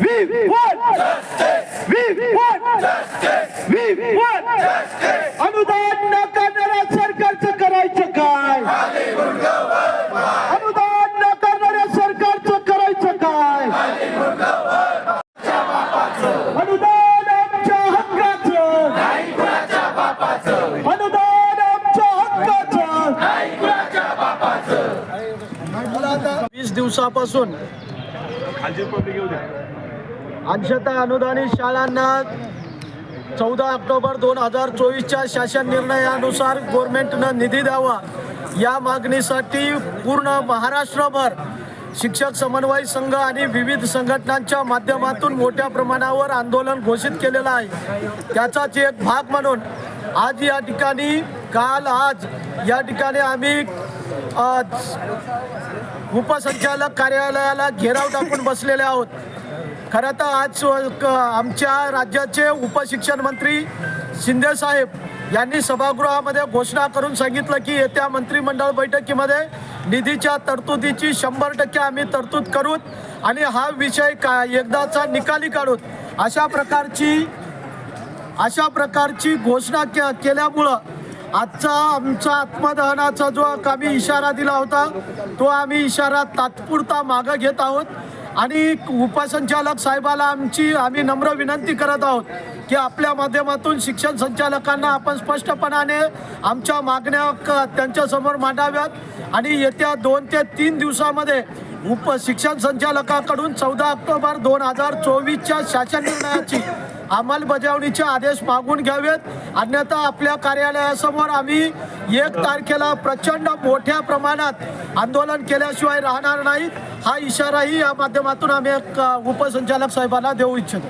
We want अनुदान न करणाऱ्या सरकारचं करायचं काय? अनुदान न करणाऱ्या सरकारचं करायचं काय? अनुदान आमच्या हक्काचं. अनुदान आमच्या हक्काचं. वीस दिवसापासून अंशतः अनुदानित शाळांना चौदा ऑक्टोबर दोन हजार चोवीसच्या शासन निर्णयानुसार गव्हर्नमेंटनं निधी द्यावा. या मागणीसाठी पूर्ण महाराष्ट्रभर शिक्षक समन्वय संघ आणि विविध संघटनांच्या माध्यमातून मोठ्या प्रमाणावर आंदोलन घोषित केलेलं आहे. त्याचाच एक भाग म्हणून आज या ठिकाणी काल आज या ठिकाणी आम्ही आज उपसंचालक कार्यालयाला घेराव टाकून बसलेले आहोत. खरं तर आज आमच्या राज्याचे उपशिक्षण मंत्री शिंदे साहेब यांनी सभागृहामध्ये घोषणा करून सांगितलं की येत्या मंत्रिमंडळ बैठकीमध्ये निधीच्या तरतुदीची शंभर टक्के आम्ही तरतूद करूत आणि हा विषय का एकदाचा निकाली काढूत. अशा प्रकारची अशा प्रकारची घोषणा के केल्यामुळं आजचा आमचा आत्मदहनाचा जो आम्ही इशारा दिला होता तो आम्ही इशारा तात्पुरता मागं घेत आहोत. आणि उपसंचालक साहेबाला आमची आम्ही नम्र विनंती करत आहोत की आपल्या माध्यमातून शिक्षण संचालकांना आपण स्पष्टपणाने आमच्या मागण्या क- त्यांच्यासमोर मांडाव्यात. आणि येत्या दोन ते तीन दिवसामध्ये उप शिक्षण संचालकाकडून चौदा ऑक्टोबर दोन हजार चोवीसच्या शासन निर्णयाची अंमलबजावणीचे आदेश मागून घ्यावेत. अन्यथा आपल्या कार्यालयासमोर आम्ही एक तारखेला प्रचंड मोठ्या प्रमाणात आंदोलन केल्याशिवाय राहणार नाही. हा इशाराही या माध्यमातून आम्ही एक उपसंचालक साहेबांना देऊ इच्छितो.